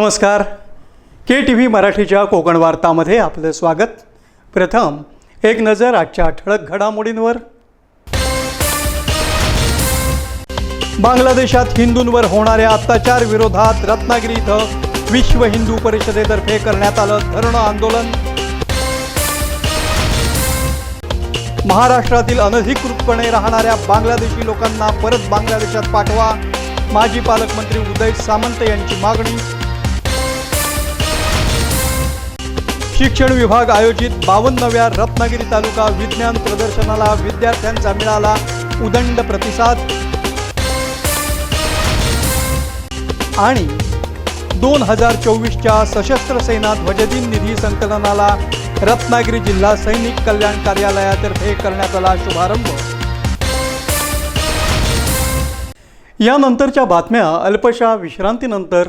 नमस्कार. के T V मराठीच्या कोकण वार्तामध्ये आपलं स्वागत. प्रथम एक नजर आजच्या ठळक घडामोडींवर. बांगलादेशात हिंदूंवर होणाऱ्या अत्याचार विरोधात रत्नागिरी इथं विश्व हिंदू परिषदेतर्फे करण्यात आलं धरणं आंदोलन. महाराष्ट्रातील अनधिकृतपणे राहणाऱ्या बांगलादेशी लोकांना परत बांगलादेशात पाठवा. माजी पालकमंत्री उदय सामंत यांची मागणी. शिक्षण विभाग आयोजित बावन्नव्या रत्नागिरी तालुका विज्ञान प्रदर्शनाला विद्यार्थ्यांचा मिळाला उदंड प्रतिसाद. आणि दोन हजार चोवीसच्या सशस्त्र सेना ध्वजदिन निधी संकलनाला रत्नागिरी जिल्हा सैनिक कल्याण कार्यालयातर्फे करण्यात आला शुभारंभ. यानंतरच्या बातम्या अल्पशा विश्रांतीनंतर.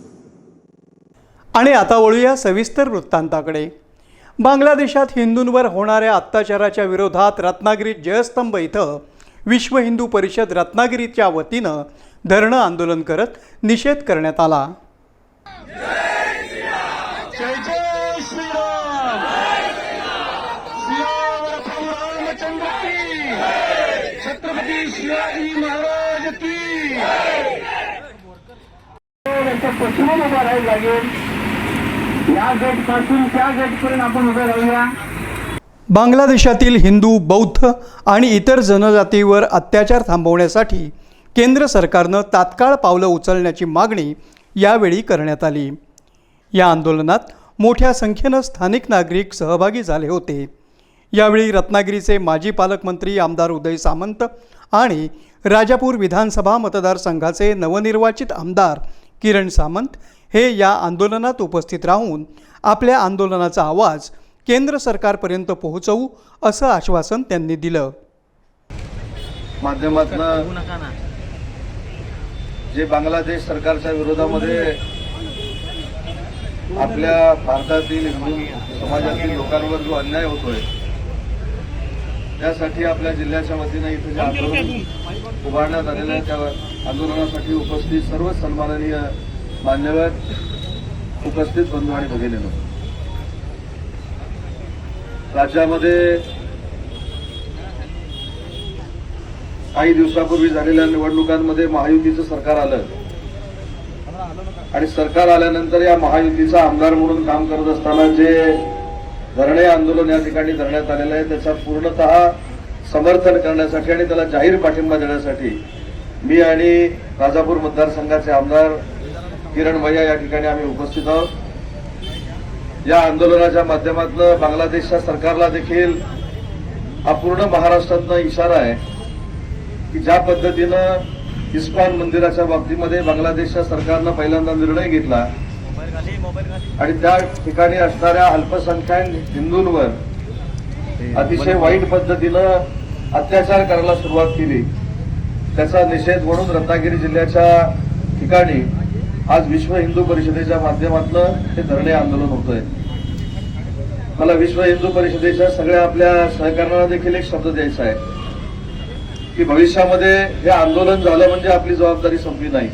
आणि आता वळूया सविस्तर वृत्तांताकडे. बांगलादेशात हिंदूंवर होणाऱ्या अत्याचाराच्या विरोधात रत्नागिरीत जयस्तंभ इथं विश्व हिंदू परिषद रत्नागिरीच्या वतीनं धरणं आंदोलन करत निषेध करण्यात आला. जय जय श्रीराम. सियावर प्रभू रामचंद्र की. छत्रपती शिवाजी महाराज की. यांच्या पश्चिमेला उभा राहायला लागेल. या गेटपासून त्या आपण उभे राहूया. बांगलादेशातील हिंदू बौद्ध आणि इतर जनजातीवर अत्याचार थांबवण्यासाठी केंद्र सरकारनं तात्काळ पावलं उचलण्याची मागणी यावेळी करण्यात आली. या आंदोलनात मोठ्या संख्येनं स्थानिक नागरिक सहभागी झाले होते. यावेळी रत्नागिरीचे माजी पालकमंत्री आमदार उदय सामंत आणि राजापूर विधानसभा मतदारसंघाचे नवनिर्वाचित आमदार किरण सामंत हे या आंदोलनात उपस्थित राहून आपल्या आंदोलनाचा आवाज केंद्र सरकारपर्यंत पोहोचवू असं आश्वासन त्यांनी दिलं. माध्यमातून जे बांगलादेश सरकारच्या विरोधामध्ये आपल्या भारतातील हिंदू समाजातील लोकांवर जो अन्याय होतोय त्यासाठी आपल्या जिल्ह्याच्या वतीनं इथे जे आंदोलन उभारण्यात आलेलं आहे त्या आंदोलनासाठी उपस्थित सर्व सन्माननीय मान्यवर उपस्थित बंधू आणि भगिनीनो राज्यामध्ये काही दिवसापूर्वी झालेल्या निवडणुकांमध्ये महायुतीचं सरकार आलं. आणि सरकार आल्यानंतर या महायुतीचा आमदार म्हणून काम करत असताना जे धरणे आंदोलन या ठिकाणी धरण्यात आलेलं आहे त्याचा पूर्णतः समर्थन करण्यासाठी आणि त्याला जाहीर पाठिंबा देण्यासाठी मी आणि राजापूर मतदारसंघाचे आमदार किरण भैया या ठिकाणी आम्ही उपस्थित आहोत. या आंदोलनाच्या माध्यमातून बांगलादेशच्या सरकारला देखील अपूर्ण महाराष्ट्रातनं इशारा आहे की ज्या पद्धतीनं इस्कॉन मंदिराच्या बाबतीमध्ये बांगलादेशच्या सरकारनं पहिल्यांदा निर्णय घेतला आणि त्या ठिकाणी असणाऱ्या अल्पसंख्याक हिंदूंवर अतिशय वाईट पद्धतीनं अत्याचार करायला सुरुवात केली. त्याचा निषेध म्हणून रत्नागिरी जिल्ह्याच्या ठिकाणी आज विश्व हिंदू परिषदेच्या माध्यमातलं हे धरणे आंदोलन होतंय. मला विश्व हिंदू परिषदेच्या सगळ्या आपल्या सहकार्यांना देखील एक शब्द द्यायचा आहे. की भविष्यामध्ये हे आंदोलन झालं म्हणजे आपली जबाबदारी संपली नाही.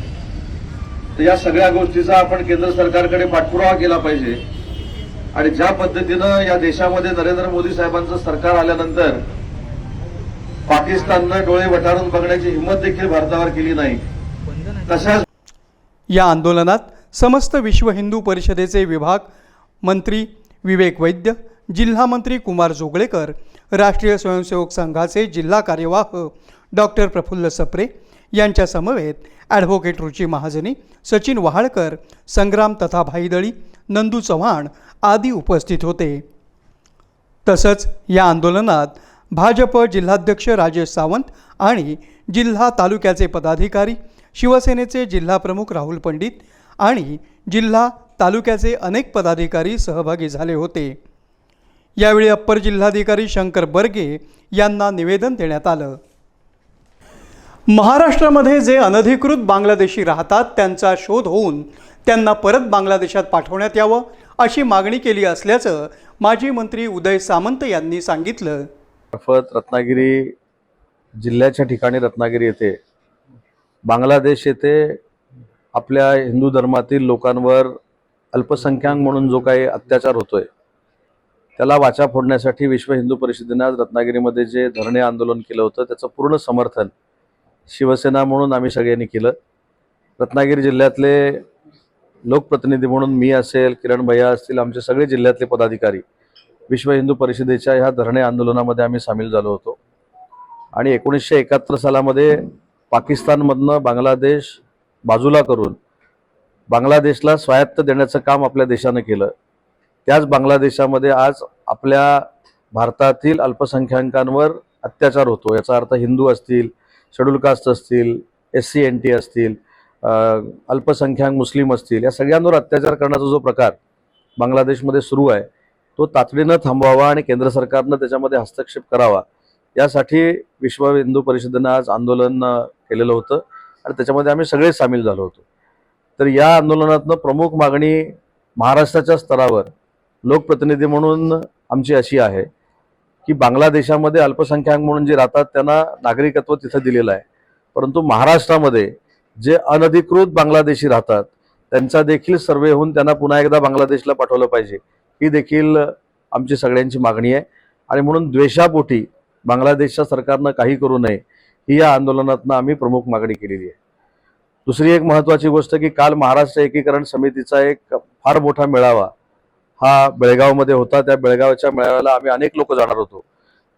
तर या सगळ्या गोष्टीचा आपण केंद्र सरकारकडे पाठपुरावा केला पाहिजे. आणि ज्या पद्धतीनं या देशामध्ये नरेंद्र मोदी साहेबांचं सरकार आल्यानंतर पाकिस्ताननं डोळे वटारून बघण्याची हिंमत देखील भारतावर केली नाही. तशाच या आंदोलनात समस्त विश्व हिंदू परिषदेचे विभाग मंत्री विवेक वैद्य जिल्हा मंत्री कुमार जोगळेकर राष्ट्रीय स्वयंसेवक संघाचे जिल्हा कार्यवाह डॉक्टर प्रफुल्ल सप्रे यांच्या समवेत ॲडव्होकेट रुची महाजनी सचिन वहाळकर संग्राम तथा भाईदळी नंदू चव्हाण आदी उपस्थित होते. तसंच या आंदोलनात भाजप जिल्हाध्यक्ष राजेश सावंत आणि जिल्हा तालुक्याचे पदाधिकारी शिवसेनेचे जिल्हाप्रमुख राहुल पंडित आणि जिल्हा तालुक्याचे अनेक पदाधिकारी सहभागी झाले होते. यावेळी अप्पर जिल्हाधिकारी शंकर बर्गे यांना निवेदन देण्यात आलं. महाराष्ट्रामध्ये जे अनधिकृत बांगलादेशी राहतात त्यांचा शोध होऊन त्यांना परत बांगलादेशात पाठवण्यात यावं अशी मागणी केली असल्याचं माजी मंत्री उदय सामंत यांनी सांगितलं. मार्फत रत्नागिरी जिल्ह्याच्या ठिकाणी रत्नागिरी येथे बांगलादेश येथे आपल्या हिंदू धर्मातील लोकांवर अल्पसंख्याक म्हणून जो काही अत्याचार होतोय त्याला वाचा फोडण्यासाठी विश्व हिंदू परिषदेने आज रत्नागिरीमध्ये जे धरणे आंदोलन केलं होतं त्याचं पूर्ण समर्थन शिवसेना म्हणून आम्ही सगळ्यांनी केलं. रत्नागिरी जिल्ह्यातले लोकप्रतिनिधी म्हणून मी असेल किरण भैया असतील आमचे सगळे जिल्ह्यातले पदाधिकारी विश्व हिंदू परिषदेच्या ह्या धरणे आंदोलनामध्ये आम्ही सामील झालो होतो. आणि एकोणीसशे एकाहत्तर सालामध्ये पाकिस्तानमधनं बांगलादेश बाजूला करून बांगलादेशला स्वायत्त देण्याचं काम आपल्या देशानं केलं. त्याच बांगलादेशामध्ये आज आपल्या भारतातील अल्पसंख्याकांवर अत्याचार होतो. याचा अर्थ हिंदू असतील शेड्यूल कास्ट असतील एस सी एन टी असतील अल्पसंख्याक मुस्लिम असतील या सगळ्यांवर अत्याचार करण्याचा जो प्रकार बांगलादेशमध्ये सुरू आहे तो तातडीनं थांबवावा आणि केंद्र सरकारनं त्याच्यामध्ये हस्तक्षेप करावा. यासाठी विश्व हिंदू परिषदेनं आज आंदोलन केलेलं होतं आणि त्याच्यामध्ये आम्ही सगळे सामील झालो होतो. तर या आंदोलनातनं प्रमुख मागणी महाराष्ट्राच्या स्तरावर लोकप्रतिनिधी म्हणून आमची अशी आहे की बांगलादेशामध्ये अल्पसंख्याक म्हणून जे राहतात त्यांना नागरिकत्व तिथं दिलेलं आहे. परंतु महाराष्ट्रामध्ये जे अनधिकृत बांगलादेशी राहतात त्यांचा देखील सर्वे होऊन त्यांना पुन्हा एकदा बांगलादेशला पाठवलं पाहिजे. ही देखील आमची सगळ्यांची मागणी आहे. आणि म्हणून द्वेषापोटी बांगलादेशच्या सरकारनं काही करू नये ही या आंदोलनातनं आम्ही प्रमुख मागणी केलेली आहे. दुसरी एक महत्त्वाची गोष्ट की काल महाराष्ट्र एकीकरण समितीचा एक फार मोठा मेळावा हा बेळगावमध्ये होता. त्या बेळगावच्या मेळाव्याला आम्ही अनेक लोक जाणार होतो.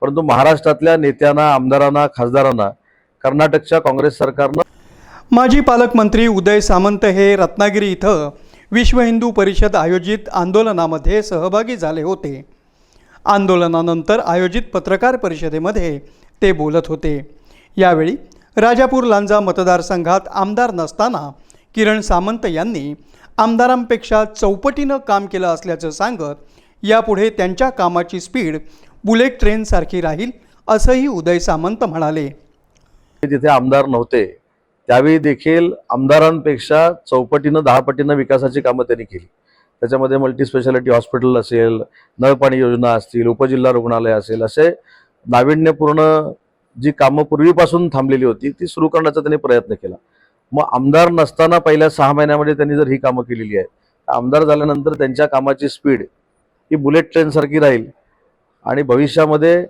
परंतु महाराष्ट्रातल्या नेत्यांना आमदारांना खासदारांना कर्नाटकच्या काँग्रेस सरकारनं माजी पालकमंत्री उदय सामंत हे रत्नागिरी इथं विश्व हिंदू परिषद आयोजित आंदोलनामध्ये सहभागी झाले होते. आंदोलनानंतर आयोजित पत्रकार परिषदेमध्ये ते बोलत होते. यावेळी राजापूर लांजा मतदारसंघात आमदार नसताना किरण सामंत यांनी आमदारांपेक्षा चौपटीनं काम केलं असल्याचं सांगत यापुढे त्यांच्या कामाची स्पीड बुलेट ट्रेनसारखी राहील असंही उदय सामंत म्हणाले. तिथे आमदार नव्हते त्यावेळी देखील आमदारांपेक्षा चौपटीनं दहा पटीनं विकासाची कामं त्यांनी केली. त्याच्यामध्ये मल्टी स्पेशालिटी हॉस्पिटल असेल नळपाणी योजना असतील उपजिल्हा रुग्णालय असेल असे नाविन्यपूर्ण जी कामं पूर्वीपासून थांबलेली होती ती सुरू करण्याचा त्यांनी प्रयत्न केला. मग आमदार नसताना पहिल्या सहा महिन्यामध्ये त्यांनी जर ही कामं केलेली आहेत आमदार झाल्यानंतर त्यांच्या कामाची स्पीड ही बुलेट ट्रेनसारखी राहील. आणि भविष्यामध्ये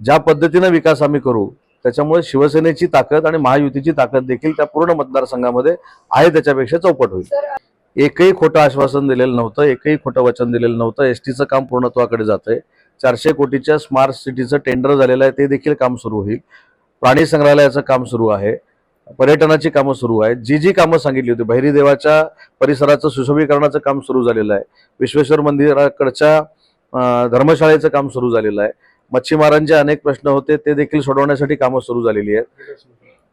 ज्या पद्धतीनं विकास आम्ही करू त्याच्यामुळे शिवसेनेची ताकद आणि महायुतीची ताकद देखील त्या पूर्ण मतदारसंघामध्ये आहे त्याच्यापेक्षा चौपट होईल. एकही खोटं आश्वासन दिलेलं नव्हतं एकही खोटं वचन दिलेलं नव्हतं. एस टीचं काम पूर्णत्वाकडे जात आहे चारशे कोटीच्या स्मार्ट सिटीचं टेंडर झालेलं आहे ते देखील काम सुरू होईल. प्राणी संग्रहालयाचं काम सुरू आहे. पर्यटनाची कामं सुरू आहेत. जी जी कामं सांगितली होती बहिरी देवाच्या परिसराचं सुशोभीकरणाचं काम सुरू झालेलं आहे. विश्वेश्वर मंदिराकडच्या धर्मशाळेचं काम सुरू झालेलं आहे. मच्छीमारांचे अनेक प्रश्न होते ते देखील सोडवण्यासाठी कामं सुरू झालेली आहेत.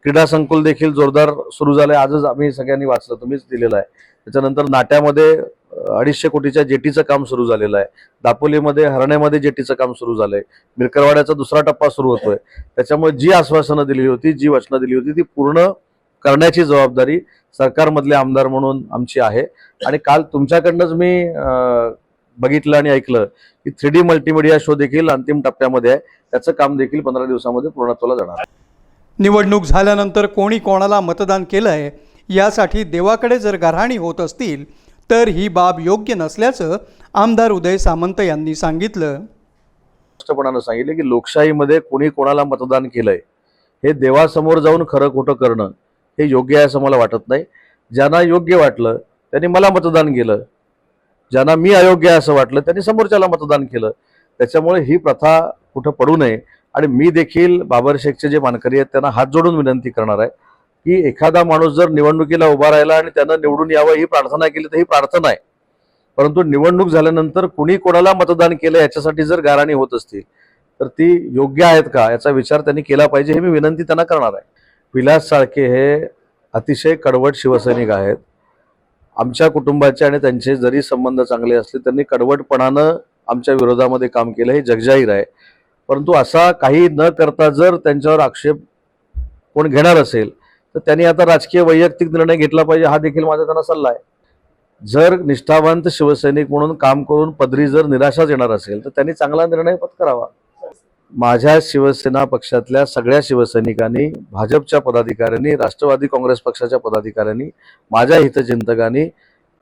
क्रीडा संकुल देखील जोरदार सुरू झालंय. आजच आम्ही सगळ्यांनी वाचलं तुम्हीच दिलेलं आहे. त्याच्यानंतर नाट्यामध्ये अडीचशे कोटीच्या जेटीचं काम सुरू झालेलं आहे. दापोलीमध्ये हरण्यामध्ये जेटीचं काम सुरू झालंय. मिरकरवाड्याचा दुसरा टप्पा सुरू होतोय. त्याच्यामुळे जी आश्वासनं दिली होती जी वचनं दिली होती ती पूर्ण करण्याची जबाबदारी सरकारमधले आमदार म्हणून आमची आहे. आणि काल तुमच्याकडनंच मी बघितलं आणि ऐकलं की थ्री डी मल्टीमिडिया शो देखील अंतिम टप्प्यामध्ये आहे. त्याचं काम देखील पंधरा दिवसामध्ये पूर्णत्वाला जाणार निवडणूक झाल्यानंतर कोणी कोणाला मतदान केलं आहे यासाठी देवाकडे जर गाऱ्हाणी होत असतील तर ही बाब योग्य नसल्याचं आमदार उदय सामंत यांनी सांगितलं. स्पष्टपणानं सांगितलं की लोकशाहीमध्ये कोणी कोणाला मतदान केलंय हे देवासमोर जाऊन खरं खोटं करणं हे योग्य आहे असं मला वाटत नाही. ज्यांना योग्य वाटलं त्यांनी मला मतदान केलं. ज्यांना मी अयोग्य आहे असं वाटलं त्यांनी समोरच्याला मतदान केलं. त्याच्यामुळे ही प्रथा कुठं पडू नये. आणि मी देखील बाबर शेखचे जे मानकरी आहेत त्यांना हात जोडून विनंती करणार आहे. की एखादा माणूस जर निवडणुकीला उभा राहिला आणि त्यानं निवडून यावं ही प्रार्थना केली तर ही प्रार्थना आहे. परंतु निवडणूक झाल्यानंतर कुणी कोणाला मतदान केलं याच्यासाठी जर गाराणी होत असतील तर ती योग्य आहेत का याचा विचार त्यांनी केला पाहिजे हे मी विनंती त्यांना करणार आहे. विलास साळके हे अतिशय कडवट शिवसैनिक आहेत. आमच्या कुटुंबाचे आणि त्यांचे जरी संबंध चांगले असले त्यांनी कडवटपणानं आमच्या विरोधामध्ये काम केलं हे जगजाहीर आहे. परंतु असा काही न करता जर त्यांच्यावर आक्षेप कोण घेणार असेल तर त्यांनी आता राजकीय वैयक्तिक निर्णय घेतला पाहिजे हा देखील माझा त्यांना सल्ला आहे. जर निष्ठावंत शिवसैनिक म्हणून काम करून पदरी जर निराशाच येणार असेल तर त्यांनी चांगला निर्णय पत्करावा माझ्या शिवसेना पक्षातल्या सगळ्या शिवसैनिकांनी भाजपच्या पदाधिकाऱ्यांनी राष्ट्रवादी काँग्रेस पक्षाच्या पदाधिकाऱ्यांनी माझ्या हितचिंतकांनी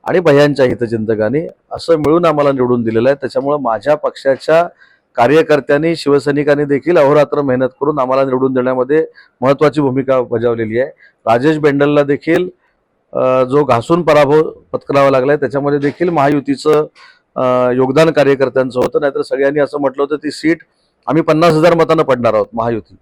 आणि भयांच्या हितचिंतकांनी असं मिळून आम्हाला निवडून दिलेलं आहे. त्याच्यामुळं माझ्या पक्षाच्या कार्यकर्त्यांनी शिवसैनिकांनी देखील अहोरात्र मेहनत करून आम्हाला निवडून देण्यामध्ये महत्वाची भूमिका बजावलेली आहे. राजेश बेंडलला देखील जो घासून पराभव पत्करावा लागलाय त्याच्यामध्ये देखील महायुतीचं योगदान कार्यकर्त्यांचं होतं. नाहीतर सगळ्यांनी असं म्हटलं होतं ती सीट आम्ही पन्नास हजार मतांना पडणार आहोत महायुती.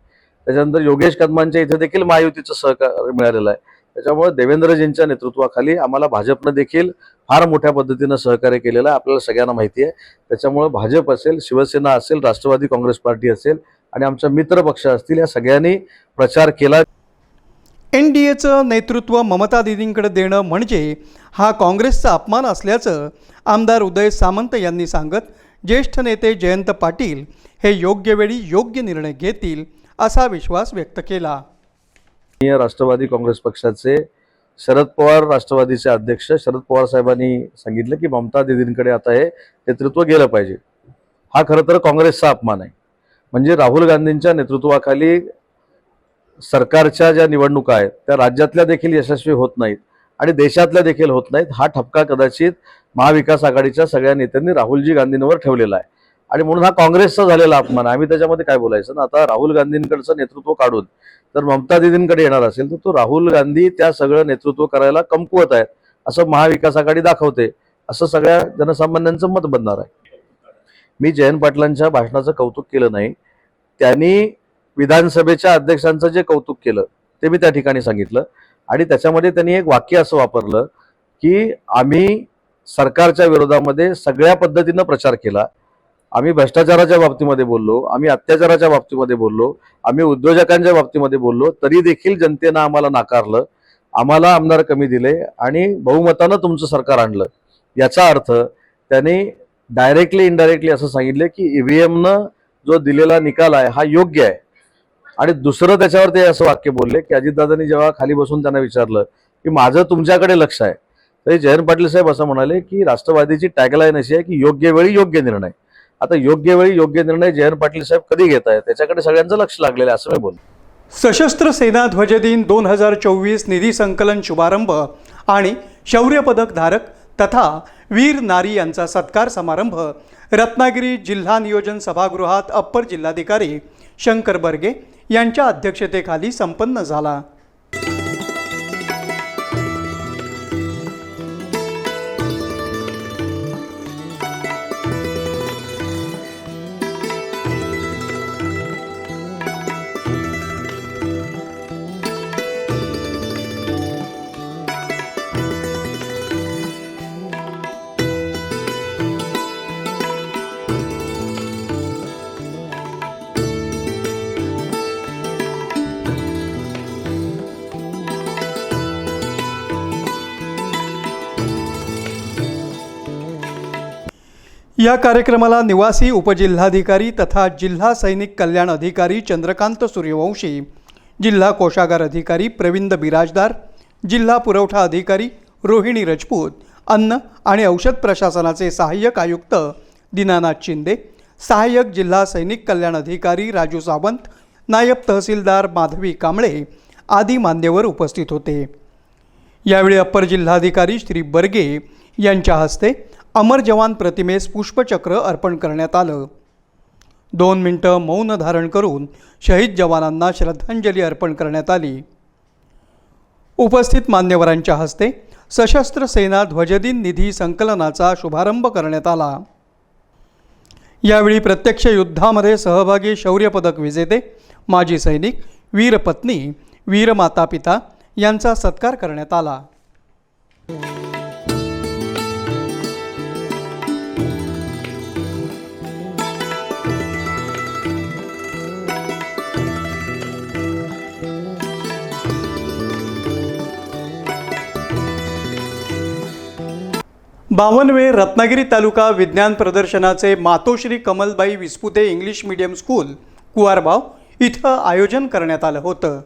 त्याच्यानंतर योगेश कदमांच्या इथे देखील महायुतीचं सहकार्य मिळालेलं आहे. त्याच्यामुळे देवेंद्रजींच्या नेतृत्वाखाली आम्हाला भाजपनं देखील फार मोठ्या पद्धतीनं सहकार्य केलेलं आहे. आपल्याला सगळ्यांना माहिती आहे. त्याच्यामुळे भाजप असेल शिवसेना असेल राष्ट्रवादी काँग्रेस पार्टी असेल आणि आमच्या मित्र पक्ष असतील या सगळ्यांनी प्रचार केला. एन डी एचं नेतृत्व ममता दिदींकडे देणं म्हणजे हा काँग्रेसचा अपमान असल्याचं आमदार उदय सामंत यांनी सांगत ज्येष्ठ नेते जयंत पाटील हे योग्य वेळी योग्य निर्णय घेतील असा विश्वास व्यक्त केला. राष्ट्रवादी काँग्रेस पक्षाचे शरद पवार राष्ट्रवादीचे अध्यक्ष. शरद पवार साहेबांनी सांगितलं की ममता दिदींकडे आता हे नेतृत्व गेलं पाहिजे. हा खरं तर काँग्रेसचा अपमान आहे. म्हणजे राहुल गांधींच्या नेतृत्वाखाली सरकारच्या ज्या निवडणुका आहेत त्या राज्यातल्या देखील यशस्वी होत नाहीत आणि देशातल्या देखील होत नाहीत. हा ठपका कदाचित महाविकास आघाडीच्या सगळ्या नेत्यांनी राहुलजी गांधींवर ठेवलेला आहे. आणि म्हणून हा काँग्रेसचा झालेला अपमान. आम्ही त्याच्यामध्ये काय बोलायचं ना? आता राहुल गांधींकडचं नेतृत्व काढून तर ममता दिदींकडे येणार असेल तर तो राहुल गांधी त्या सगळं नेतृत्व करायला कमकुवत आहेत असं महाविकास आघाडी दाखवते असं सगळ्या जनसामान्यांचं मत बनणार आहे. मी जयंत पाटलांच्या भाषणाचं कौतुक केलं नाही. त्यांनी विधानसभेच्या अध्यक्षांचं जे कौतुक केलं ते मी त्या ठिकाणी सांगितलं. आणि त्याच्यामध्ये त्यांनी एक वाक्य असं वापरलं की आम्ही सरकारच्या विरोधामध्ये सगळ्या पद्धतीनं प्रचार केला आम्ही भ्रष्टाचाराच्या बाबतीमध्ये बोललो आम्ही अत्याचाराच्या बाबतीमध्ये बोललो आम्ही उद्योजकांच्या बाबतीमध्ये बोललो तरी देखील जनतेनं आम्हाला नाकारलं आम्हाला आमदार कमी दिले आणि बहुमतानं तुमचं सरकार आणलं. याचा अर्थ त्यांनी डायरेक्टली इनडायरेक्टली असं सांगितलं की ईव्हीएमनं जो दिलेला निकाल आहे हा योग्य आहे. आणि दुसरं त्याच्यावर ते असं वाक्य बोलले की अजितदादांनी जेव्हा खाली बसून त्यांना विचारलं की माझं तुमच्याकडे लक्ष आहे तरी जयंत पाटील साहेब असं म्हणाले की राष्ट्रवादीची टॅगलाईन अशी आहे की योग्य वेळी योग्य निर्णय. आता योग्य वेळी योग्य निर्णय जयंत पाटील साहेब कधी घेत आहेत? त्याच्याकडे सगळ्यांचं लक्ष लागलेलं आहे असं मी बोल सशस्त्र सेना ध्वजदिन दोन हजार चोवीस निधी संकलन शुभारंभ आणि शौर्य पदक धारक तथा वीर नारी यांचा सत्कार समारंभ रत्नागिरी जिल्हा नियोजन सभागृहात अप्पर जिल्हाधिकारी शंकर बर्गे यांच्या अध्यक्षतेखाली संपन्न झाला. या कार्यक्रमाला निवासी उपजिल्हाधिकारी तथा जिल्हा सैनिक कल्याण अधिकारी चंद्रकांत सूर्यवंशी जिल्हा कोषागार अधिकारी प्रविंद बिराजदार जिल्हा पुरवठा अधिकारी रोहिणी रजपूत अन्न आणि औषध प्रशासनाचे सहाय्यक आयुक्त दीनानाथ शिंदे सहाय्यक जिल्हा सैनिक कल्याण अधिकारी राजू सावंत नायब तहसीलदार माधवी कांबळे आदी मान्यवर उपस्थित होते. यावेळी अप्पर जिल्हाधिकारी श्री बर्गे यांच्या हस्ते अमर जवान प्रतिमेस पुष्पचक्र अर्पण करण्यात आलं. दोन मिनटं मौन धारण करून शहीद जवानांना श्रद्धांजली अर्पण करण्यात आली. उपस्थित मान्यवरांच्या हस्ते सशस्त्र सेना ध्वजदिन निधी संकलनाचा शुभारंभ करण्यात आला. यावेळी प्रत्यक्ष युद्धामध्ये सहभागी शौर्यपदक विजेते माजी सैनिक वीरपत्नी वीरमाता पिता यांचा सत्कार करण्यात आला. बावनवे रत्नागिरी तालुका विज्ञान प्रदर्शनाचे Matoshri Kamalbai Vispute English medium school Kuwarbav इथं आयोजन करण्यात आलं होतं.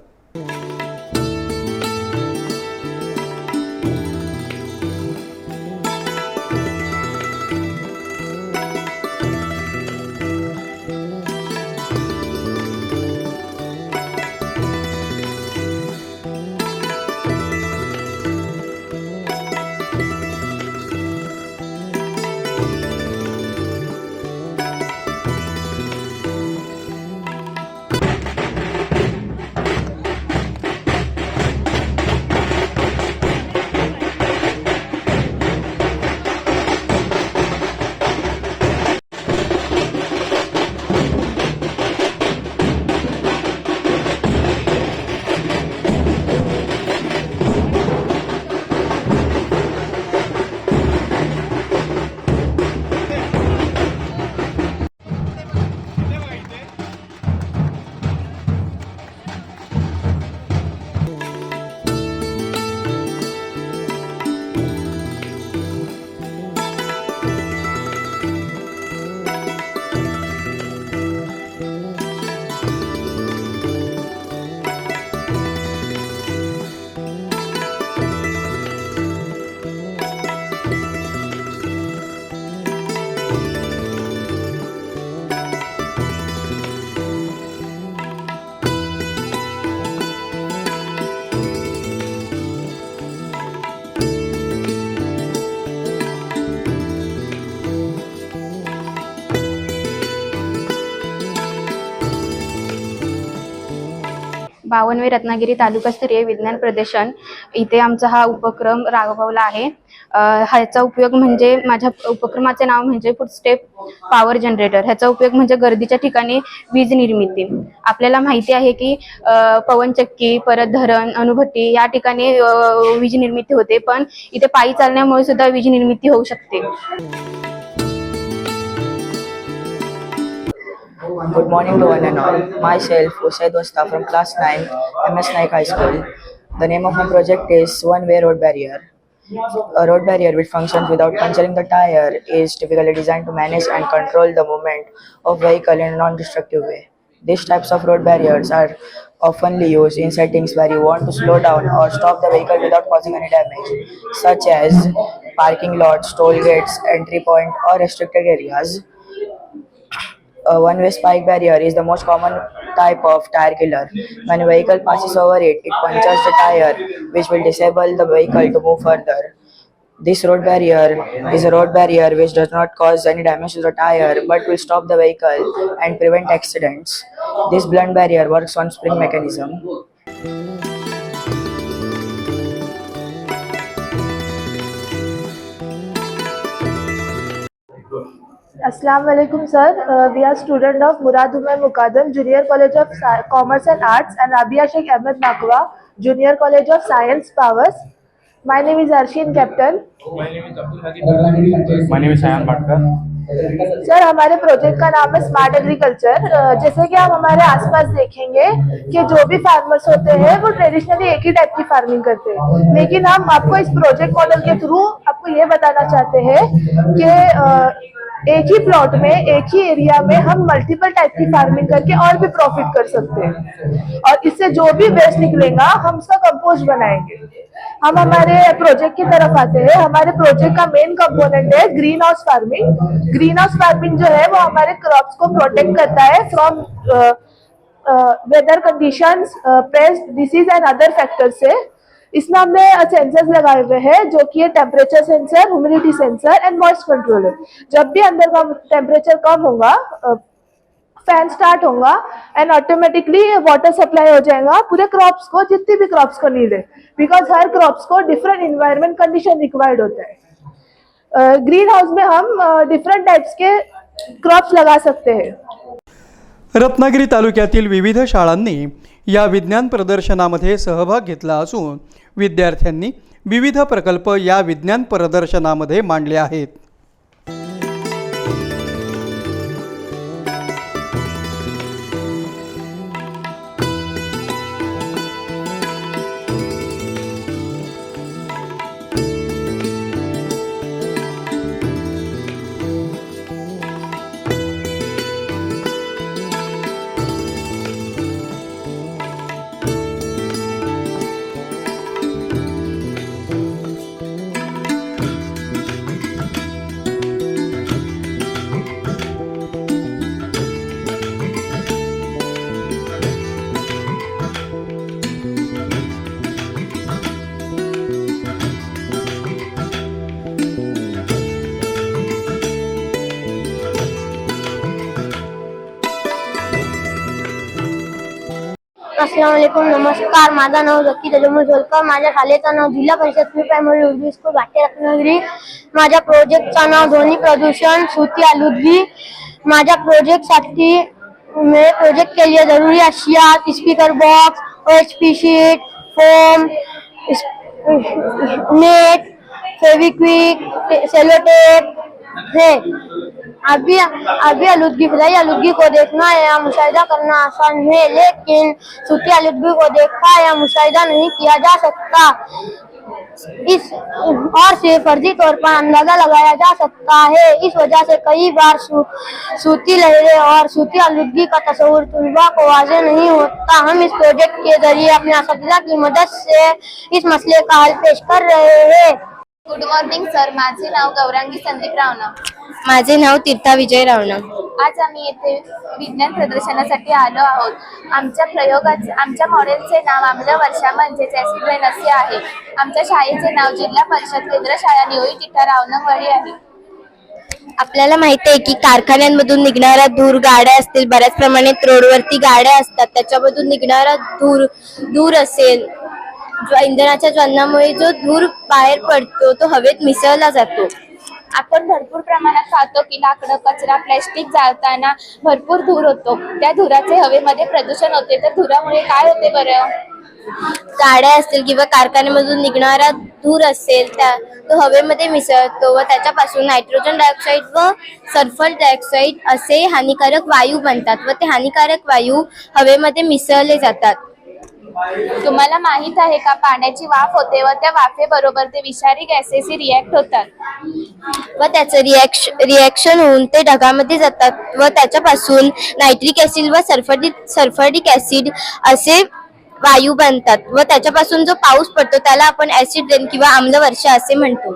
बावनवे रत्नागिरी तालुकास्तरीय विज्ञान प्रदर्शन. इथे आमचा हा उपक्रम राबवला आहे. ह्याचा उपयोग म्हणजे माझ्या उपक्रमाचे नाव म्हणजे फुटस्टेप पॉवर जनरेटर. ह्याचा उपयोग म्हणजे गर्दीच्या ठिकाणी वीज निर्मिती. आपल्याला माहिती आहे की पवनचक्की परत धरण अणुभट्टी या ठिकाणी वीज निर्मिती होते. पण इथे पायी चालण्यामुळे सुद्धा वीज निर्मिती होऊ शकते. Good morning to one and all. Myself, Usaid Wasta from class 9, MS Naik High School. The name of my project is One Way Road Barrier. A road barrier which functions without puncturing the tire is typically designed to manage and control the movement of vehicle in a non-destructive way. These types of road barriers are oftenly used in settings where you want to slow down or stop the vehicle without causing any damage, such as parking lots, toll gates, entry point, or restricted areas. Uh, a one-way spike barrier is the most common type of tire killer. When a vehicle passes over it, it punctures the tire, which will disable the vehicle to move further. This road barrier is a road barrier which does not cause any damage to the tire but will stop the vehicle and prevent accidents. This blunt barrier works on spring mechanism. Sir. Uh, we are student of Murad Umar Mukadam Junior College of Sci- Commerce and Arts and Abia Sheikh Ahmed Nakwa Junior College of Science Powers. My name is Arshin Captain. My name is Sayan Bhatkar. Sir हमारे project का नाम है smart agriculture जैसे कि आप हमारे आसपास देखेंगे कि जो भी फार्मर्स होते हैं वो ट्रेडिशनली एक ही टाइप की फार्मिंग करते हैं लेकिन हम आपको इस प्रोजेक्ट मॉडल के थ्रू आपको ये बताना चाहते हैं कि एक ही प्लॉट में, एक ही एरिया में हम मल्टीपल टाइप की फ़ार्मिंग करके और भी प्रॉफिट कर सकते हैं। और इससे जो भी वेस्ट निकलेगा, हम उसका कंपोस्ट बनाएँगे। हम हमारे प्रोजेक्ट की तरफ़ आते हैं। हमारे प्रोजेक्ट का मेन कंपोनेंट है green house farming green house farming जो है, वो हमारे क्रॉप्स को प्रोटेक्ट करता है from weather conditions pest disease and other factor से। इसमें हमने सेंसर्स लगाए हुए हैं जो कि है temperature sensor humidity sensor and moist controller जब भी अंदर का टेम्परेचर कम होगा फैन स्टार्ट होगा एंड ऑटोमेटिकली वाटर सप्लाई हो जाएगा पूरे क्रॉप्स को जितनी भी क्रॉप्स को नीड है बिकॉज हर क्रॉप्स को डिफरेंट इन्वायरमेंट कंडीशन रिक्वायर्ड होता है। ग्रीन हाउस में हम डिफरेंट टाइप्स के क्रॉप्स लगा सकते हैं। रत्नागिरी तालुक्यातील विविध शाळांनी या विज्ञान प्रदर्शनामध्ये सहभाग घेतला असून विद्यार्थ्यांनी विविध प्रकल्प या विज्ञान प्रदर्शनामध्ये मांडले आहेत. असलामकुम नमस्कार. माझं नाव जकी तजमुल झोलकर माझ्या शाळेचं नाव जिल्हा परिषद प्री प्रायमरी उर्दू स्कूल वाटे रत्नागिरी. माझ्या प्रोजेक्टचं नाव ध्वनी प्रदूषण सूती आलूदगी माझ्या प्रोजेक्टसाठी मेरे प्रोजेक्ट के लिए जरूरी अशिया speaker box H P sheet foam net Fevikwik cello tape है. अभी अभी आलूदगी फिजाई आलूदगी को देखना या मुशाहिदा करना आसान है लेकिन सूती आलूदगी को देखा या मुशाहिदा नहीं किया जा सकता। इस और से फर्जी तौर पर अंदाज़ा लगाया जा सकता है। इस वजह से कई बार सू, सूती लहरें और सूती आलूदगी का तस्वुर तलबा को वाजे नहीं होता। हम इस प्रोजेक्ट के ज़रिए अपने इस की मदद से इस मसले का हल पेश कर रहे हैं। गुड मॉर्निंग सर माझे नाव गौरांगी संदीप रावणा. माझे नाव तीर्था विजय रावणा. आज आम्ही येथे विज्ञान प्रदर्शनासाठी आलो आहोत. आमच्या प्रयोगाचे आमच्या मॉडेलचे नाव आम्ल वर्षा म्हणजेच ॲसिड असे आहे. आमच्या शाळेचे नाव जिल्हा परिषद केंद्र शाळा निवळी तिठा रावणवाडी आहे. आपल्याला माहिती आहे की कारखान्यांमधून निघणारा धूर गाड्या असतील बऱ्याच प्रमाणात रोडवरती गाड्या असतात त्याच्यामधून निघणारा धूर धूर असेल इंधनाच्या ज्वलनामुळे जो धूर बाहेर पडतो तो हवेत मिसळला जातो. आपण भरपूर प्रमाणात पाहतो की लाकडं कचरा प्लॅस्टिक जाळताना भरपूर धूर होतो. त्या धुराचे हवेमध्ये प्रदूषण होते. तर धुरामुळे काय होते बरं? गाड्या असतील किंवा कारखान्यामधून निघणारा धूर असेल त्या तो हवेमध्ये मिसळतो व त्याच्यापासून नायट्रोजन डायऑक्साईड व सल्फर डायऑक्साईड असे हानिकारक वायू बनतात व ते हानिकारक वायू हवेमध्ये मिसळले जातात. तुम्हाला माहीत आहे का पाण्याची वाफ होते व त्या वाफेबरोबर ते विषारी गॅसेसही रिॲक्ट होतात? व त्याचं रिॲक्शन रिॲक्शन होऊन ते ढगामध्ये जातात व त्याच्यापासून नायट्रिक ऍसिड व सल्फरिक सल्फरिक ऍसिड असे वायू बनतात. व त्याच्यापासून जो पाऊस पडतो त्याला आपण ऍसिड रेन किंवा आम्ल वर्षा असे म्हणतो.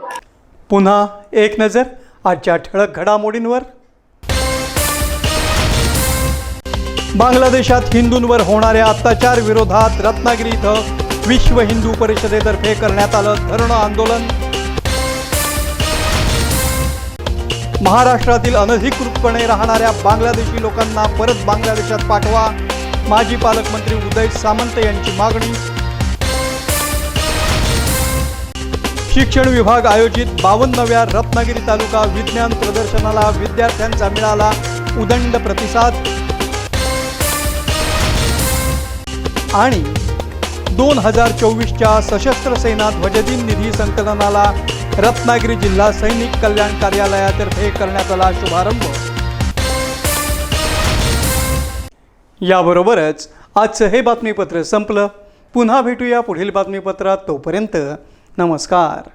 पुन्हा एक नजर आजच्या ठळक घडामोडींवर. बांगलादेशात हिंदूंवर होणाऱ्या अत्याचार विरोधात रत्नागिरी इथं विश्व हिंदू परिषदेतर्फे करण्यात आलं धरणं आंदोलन. महाराष्ट्रातील अनधिकृतपणे राहणाऱ्या बांगलादेशी लोकांना परत बांगलादेशात पाठवा. माजी पालकमंत्री उदय सामंत यांची मागणी. शिक्षण विभाग आयोजित बावन्नव्या रत्नागिरी तालुका विज्ञान प्रदर्शनाला विद्यार्थ्यांचा मिळाला उदंड प्रतिसाद. आणि दोन हजार चोवीसच्या सशस्त्र सेना ध्वजदिन निधी संकलनाला रत्नागिरी जिल्हा सैनिक कल्याण कार्यालयातर्फे करण्यात आला शुभारंभ. याबरोबरच आजचं हे बातमीपत्र संपलं. पुन्हा भेटूया पुढील बातमीपत्रात तोपर्यंत नमस्कार.